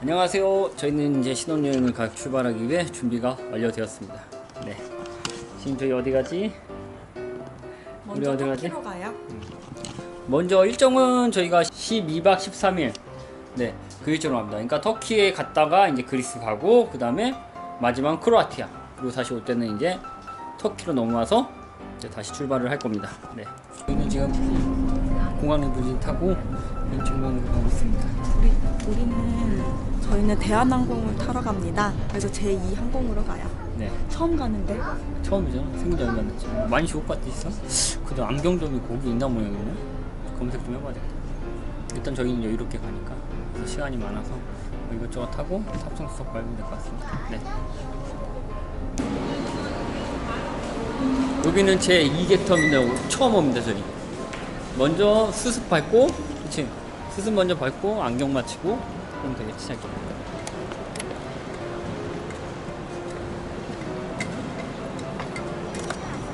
안녕하세요. 저희는 이제 신혼여행을 가 출발하기 위해 준비가 완료되었습니다. 네. 지금 저희 어디 가지? 우리 먼저 어디 가지? 터키로 가요. 먼저 일정은 저희가 12박 13일. 네. 그 일정으로 합니다. 그러니까 터키에 갔다가 이제 그리스 가고 그 다음에 마지막 크로아티아. 그리고 다시 올 때는 이제 터키로 넘어와서 이제 다시 출발을 할 겁니다. 네. 저희는 지금 공항 리무진 타고 왼쪽면으로 가고 있습니다. 우리 우리는 저희는 대한항공을 타러 갑니다. 그래서 제2 항공으로 가요. 네. 처음 가는데 처음이죠. 생긴 지 얼마 안 됐지. 많이 좋을 것 같아 있어? 근데 안경점이 거기 있나 모양이네. 검색 좀 해봐야 되겠다. 일단 저희는 여유롭게 가니까 시간이 많아서 뭐 이것저것 타고 탑승수속 밟으면 될 것 같습니다. 네. 여기는 제 2개 터미널 처음 옵니다 저희. 먼저 수습 밟고, 그치? 수습 먼저 밟고 안경 맞추고 그럼 되겠지 시작이야.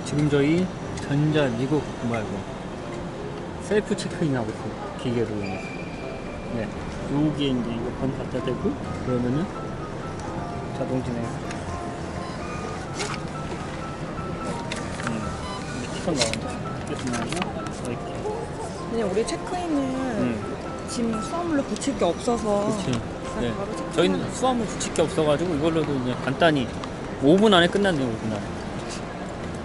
지금 저희 전자 미국 말고 셀프 체크인 하고 있어요. 기계로 인해서. 네. 여기에 이제 이거 번 갖다 대고 그러면은 자동 진행. 음. 티켓 나온다. 티켓 나오고 이렇게. 그냥 우리 체크인은 음. 지금 수화물로 붙일 게 없어서 그렇지. 네. 저희는 수화물 붙일 게 없어가지고 이걸로도 이제 간단히 5분 안에 끝났네요. 5분 안에.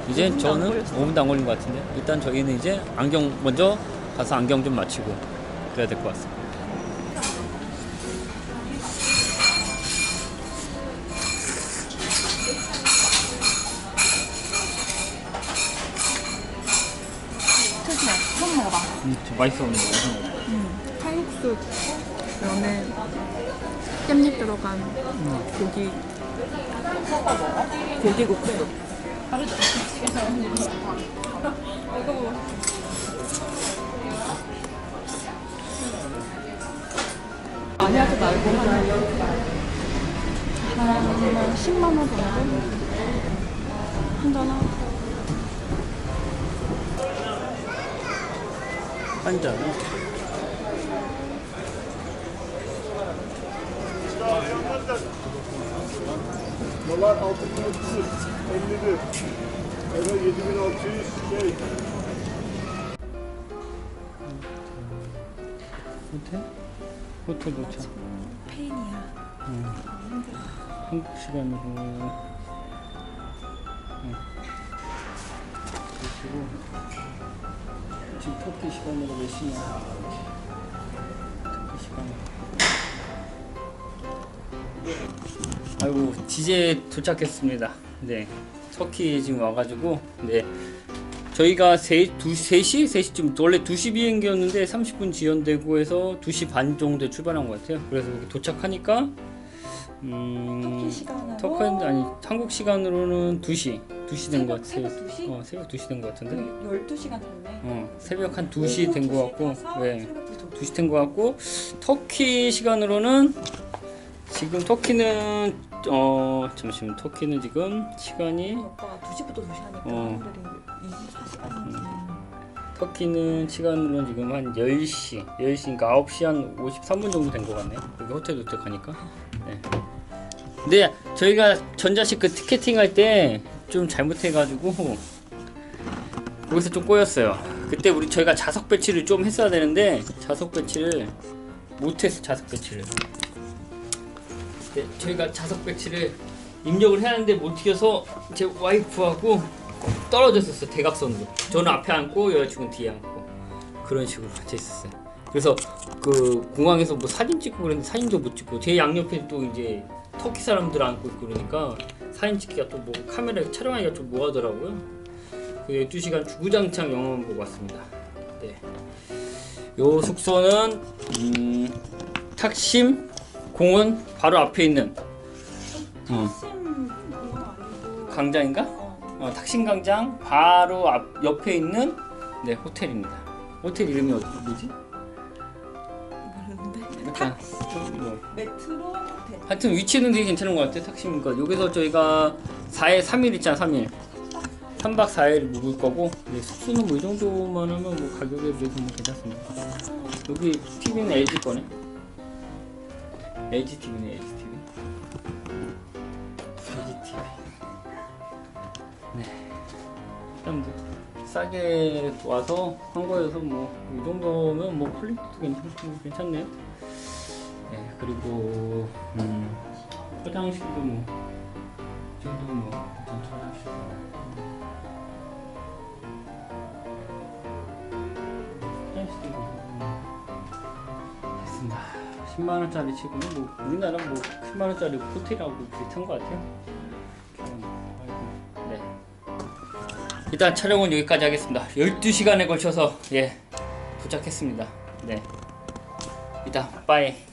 이제 5분도 안 저는 걸렸어. 5분도 안 걸린 것 같은데 일단 저희는 이제 안경 먼저 가서 안경 좀 맞추고 그래야 될 것 같습니다. 특이해. 처음 먹어봐. 맛있어 보이는 거 음. 칼국수 면에 깻잎 들어간 고기 고기 국수. 많이 하지 말고 한, 한 10만 원 정도 한잔 하고 한 잔. Dolar 6330, 51. Euro 7600 şey. 호텔? 호텔 도착. 페인이야. 한국 시간으로. 응. 그리고 지금 터키 시간으로 몇 시냐? 터키 시간. 아이고 지제 도착했습니다. 네, 터키 지금 와가지고 네. 저희가 3, 2, 3시? 3시쯤 원래 2시 비행기였는데 30분 지연되고 해서 2시 반 정도에 출발한 것 같아요. 그래서 도착하니까 음, 터키 시간으로 터키 아니 한국 시간으로는 2시 2시 된 것 같아요. 새벽 2시? 어, 새벽 2시 된 것 같은데. 12시간 됐네. 어, 새벽 한 2시 된 것 같고. 네. 새벽 2시 2시 된 것 같고 터키 시간으로는 지금 터키는 어 잠시만 터키는 지금 시간이 오빠가 2시부터 2시 하니까 어. 사람들이 24시간이지. 터키는 시간으로는 지금 한 10시 10시니까 9시 한 53분 정도 된 것 같네요 여기 호텔 도착하니까 네. 근데 저희가 전자식 그 티켓팅 할 때 좀 잘못해가지고 거기서 좀 꼬였어요 그때 우리 저희가 좌석 배치를 좀 했어야 되는데 좌석 배치를 못했어 좌석 배치를 네, 저희가 좌석 배치를 입력을 해야 하는데 못 튀겨서 제 와이프하고 떨어졌었어 대각선으로. 저는 앞에 앉고 여자친구는 뒤에 앉고. 그런 식으로 같이 있었어요. 그래서 그 공항에서 뭐 사진 찍고 그랬는데 사진도 못 찍고 제 양옆에 또 이제 터키 사람들 앉고 그러니까 사진 찍기가 또 뭐 카메라 촬영하기가 좀 뭐하더라고요. 그 12시간 주구장창 영화만 보고 왔습니다. 네. 요 숙소는 음, 탁심 공원 바로 앞에 있는 어, 아니고 광장인가? 어, 탁신광장 바로 앞 옆에 있는 네 호텔입니다. 호텔 이름이 어디 뭐지? 모르는데 약간 좀 뭐. 메트로 호텔. 하여튼 위치는 되게 괜찮은 것 같아 탁심이니까 여기서 저희가 4일 3일 있잖아 3일 3박 4일 묵을 거고 네, 숙소는 뭐 이 정도만 하면 뭐 가격에 비해서 뭐 괜찮습니다. 여기 TV는 LG 거네. LG TV네 LG TV. LG TV. 네. 일단 뭐 싸게 와서 한 거여서 뭐 이 정도면 뭐 퀄리티도 괜찮 괜찮네요. 네 그리고 음 화장실도 뭐 이 정도 뭐 괜찮죠 화장실. 화장실도 뭐 됐습니다. 10만 원짜리 치고는 뭐 우리나라 뭐 10만 원짜리 호텔하고 비슷한 것 같아요. 네. 일단 촬영은 여기까지 하겠습니다. 12시간에 걸쳐서 예 도착했습니다. 네. 일단 빠이.